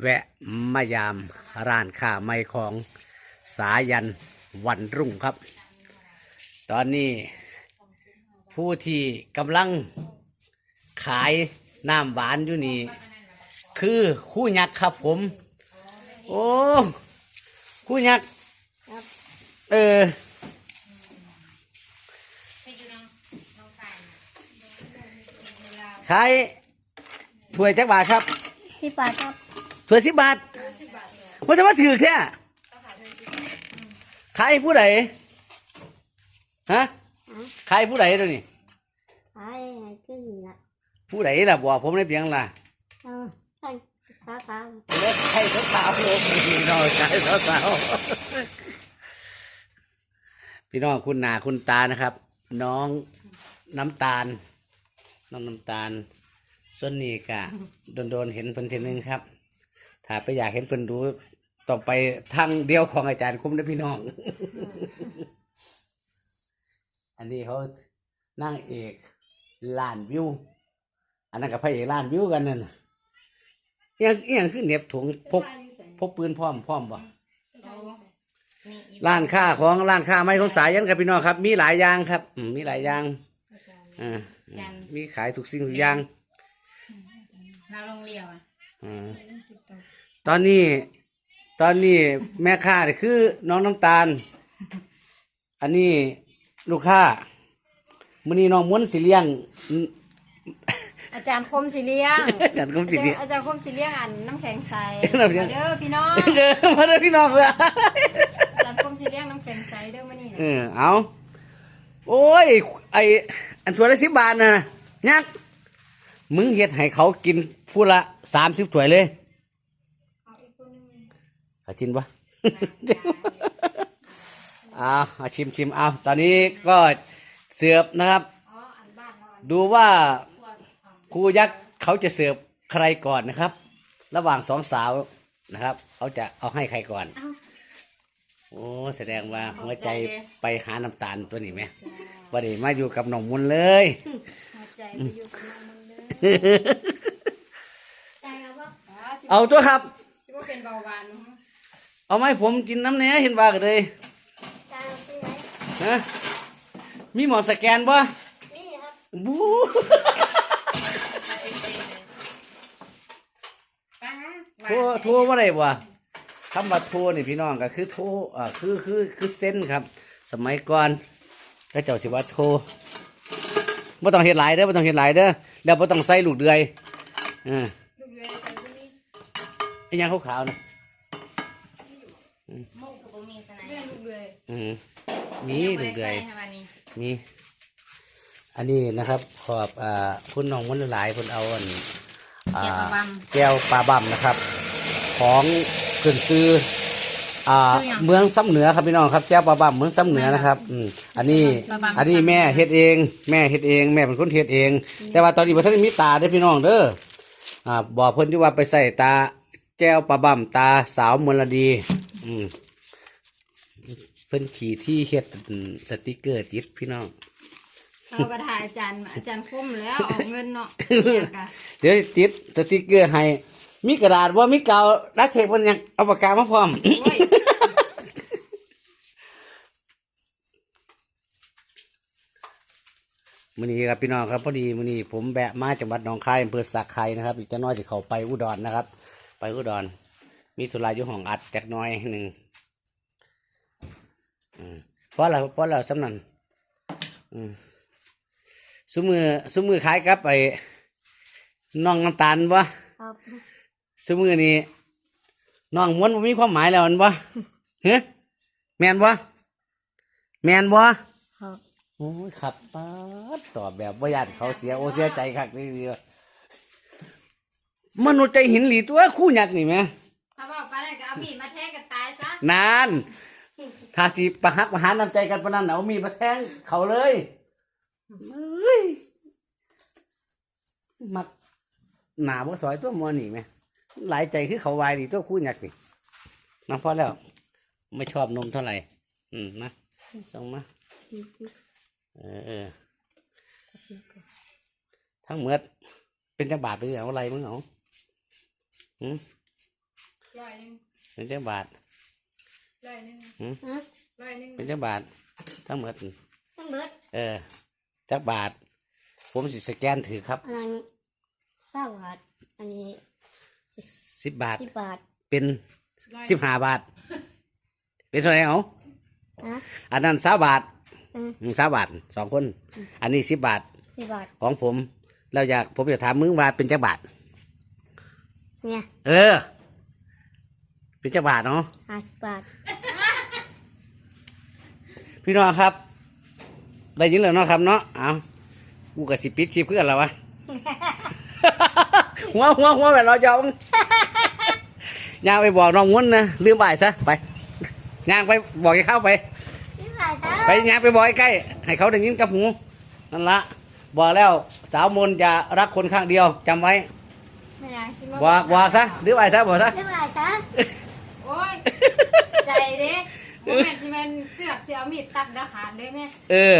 แวะมายามร้านค้าไม่ของสายันวันรุ่งครับ ตอนนี้ผู้ที่กำลังขายน้ำหวานอยู่นี่ คือคู่ยักษ์ครับผม โอ้คู่ยักษ์เออขายถ้วยจักบาทครับ พี่ปาครับ ถ้วยสิบบาทว่าจะมาถือแท้ขายผู้ใดฮะขายผู้ใดตัวนี้ไอ้ไงขึ้นละผู้ใดล่ะบอกผมได้เพียงล่ะเออใช่ตาตาเลิกใครสาวๆโอ้พี่น้องใครสาวๆพี่น้องคุณนาคุณตานะครับ น้องน้ำตาล น้องน้ำตาลส่วนนี้กะโดนๆเห็นเพิ่นทีนึงครับ ถ้าไปอยากเห็นเพิ่นดูต้องไปทางเดียวของอาจารย์คุ้มนะพี่น้อง อันนี้เขานั่งเอกล้านวิว อันนั้นกับพระเอกล้านวิวกันนั่นน่ะเอียงเอียงขึ้นเหน็บถุงพกพกปืนพร้อมพร้อมบ่ร้านค้าของร้านค้าไม้ของสายันครับพี่น้องครับ มีหลายอย่างครับอืมมีหลายอย่างอ่ามีขายทุกสิ่งทุกอย่างเราลงเรียวอะ อ่าตอนนี้ ตอนนี้แม่ค้าเนี่ยคือน้องน้ำตาล อันนี้ลูกค้ามื้อนี้น้องม้วนสิเลี้ยง อาจารย์คมสิเลี้ยงอาจารย์คมสิเลี้ยงอาจารย์คมสิเลี้ยงอันน้ำแข็งใสน้ำแข็ง เด้อพี่น้อง เดินมาเลยพี่น้องเลยอาจารย์คมสิเลี้ยงน้ำแข็งใสเด้อมานี่เออเอาโอ้ยไออันถ้วยละสิบบาทนะยักษ์มึงเฮ็ดให้เขากิน ผู้ละสามสิบถ้วยเลยเอาชิมปะเอาเอาชิมชิมเอาตอนนี้ก็เสิร์ฟนะครับ อ๋ออันบ้านเราอันดูว่าครูยักษ์เขาจะเสิร์ฟใครก่อนนะครับ ระหว่างสองสาวนะครับเขาจะเอาให้ใครก่อนโอ้แสดงว่าหัวใจไปหาน้ำตาลตัวนี้ไหมว่าเดี๋มาอยู่กับน้องมุนเลย หัวใจไปอยู่กับน้องมันเลยใจเราว่า เอาตัวครับคิดว่าเป็นเบาหวานเอาไหมผมกินน้ำเนี้ยเห็นว่ากันเลยใจเราเป็นไรฮะมีหมอนสแกนบ่นี่ครับบูป้าโทรโทรว่าไรบ่คำว่าโทรนี่พี่น้องก็คือโทรอ่าคือคือคือเส้นครับ สมัยก่อนก็เจ้าสิว่าโทรบ่ต้องเฮ็ดหลายเด้อบ่ต้องเฮ็ดหลายเด้อแล้วบ่ต้องใส่ลูกเดือยอ่า ลูกเรือใส่ที่นี่ ไอ้หยังขาวๆนะมุกกับมีสไนเรื่องลูกเลยอืมนี่ลูกเดือยทำไมนี่มี อันนี้นะครับ ขอบอ่าคุณน้องมันหลายๆคนเอาอันอ่าแก้วปลาบัมนะครับ ของเกินซื้ออ่าเมืองซ้ำเหนือครับพี่น้องครับแก้วปลาบัมเมืองซ้ำเหนือนะครับอืมอันนี้อันนี้แม่เฮ็ดเอง แม่เฮ็ดเอง แม่เป็นคนเฮ็ดเอง แต่ว่าตอนนี้บ่ทันได้มีตาเด้อพี่น้องเด้ออ่าบอกเพิ่นที่ว่าไปใส่ตา แก้วปลาบัมตาสาวมลดี อืมเพิ่นขี่ที่เฮ็ดสติกเกอร์ติดพี่น้องเราก็ถ่ายอาจารย์อาจารย์คมแล้วออกเงินเนาะเนี่ยกะเดี๋ยวติดสติกเกอร์ให้ มีกระดาษว่ามีกาวรักเทปมันยังเอาปากกามาพร้อม โอ้ยมื้อนี้ครับพี่น้องครับพอดีมื้อนี้ผมแบะมาจังหวัดหนองคายอำเภอสักไคนะครับอีกจะน้อยจะเข้าไปอุดรนะครับ ไปอุดร มีธุระอยู่ห้องอัดจักหน้อยหนึ่งอืมเพราะเราเพราะเราสำนันอืมซุมือซุมือขายกับไอ้น้องน้ำตาลวะครับสมือนี้น้องม้วนบ่มีความหมายแล้วมันบ่เฮ้แมนบ่แมนบ่ครับโอ้ยครับป๊าดตอบแบบบ่ยานเขาเสียโอเสียใจคักนี่เดียว มนุษย์ใจหินหลีตัวคู่ยักษ์นี่แหม่ถ้าบอกป้าเนี่ยก็เอามีดมาแทงกันตายซะนานถ้าสิประหักประหารน้ำใจกันปานนั้นน่ะเอามีดมาแทงเขาเลยเอ้ยมักหนาบ่สอยตัวมัวนี่แหม่หลายใจคือเขาวายนี่ตัวคู่ยักษ์นี่น้องพอแล้ว ไม่ชอบนมเท่าไหร่ อืมมาส่งมาเออเออทั้งหมดเป็นจังบาทเป็นอย่างไรมึงเอา หืมร้อยหนึงเป็นจังบาทร้อยหนึงฮะร้อยหนึงเป็นจังบาททั้งหมดต้องเบิดเออจักบาท ผมสิสแกนถือครับอันนั้นเก้าบาทอันนี้สิบบาทสิบบาทเป็นร้อยสิบห้าบาท เป็นเท่าไหร่เอานะอันนั้นสาบาทอืมอืมสาบาทสองคน อันนี้สิบบาทสิบบาท ของผม เราอยากผมอยากถามมึงว่าเป็นจักบาท เนี่ยเออ เป็นจักบาทเนาะ ห้าสิบบาทพี่น้องครับ ได้ยินแล้วเนาะครับเนาะเอากูกับสิปิดคลิปเพื่อนแล้ววะ หัวหัวหัวแบบเราจองย่างไปบอกน้องงุ้นนะลืมบ่ายซะไปย่างไปบอกให้เข้าไป สิบบาทจ้าไปย่างไปบอกใกล้ๆให้เขาได้ยินกับหูนั่นละบอกแล้วสาวมนต์จะรักคนข้างเดียวจำไว้ ไม่อยากสิมาบอกบอกซะลืมบ่ายซะบอกซะสิบบาทจ้าโอ้ยใจเด้บ่แม่นสิแม่นเสือกเสียเอามีดตัดดาขาดเด้แม่เออ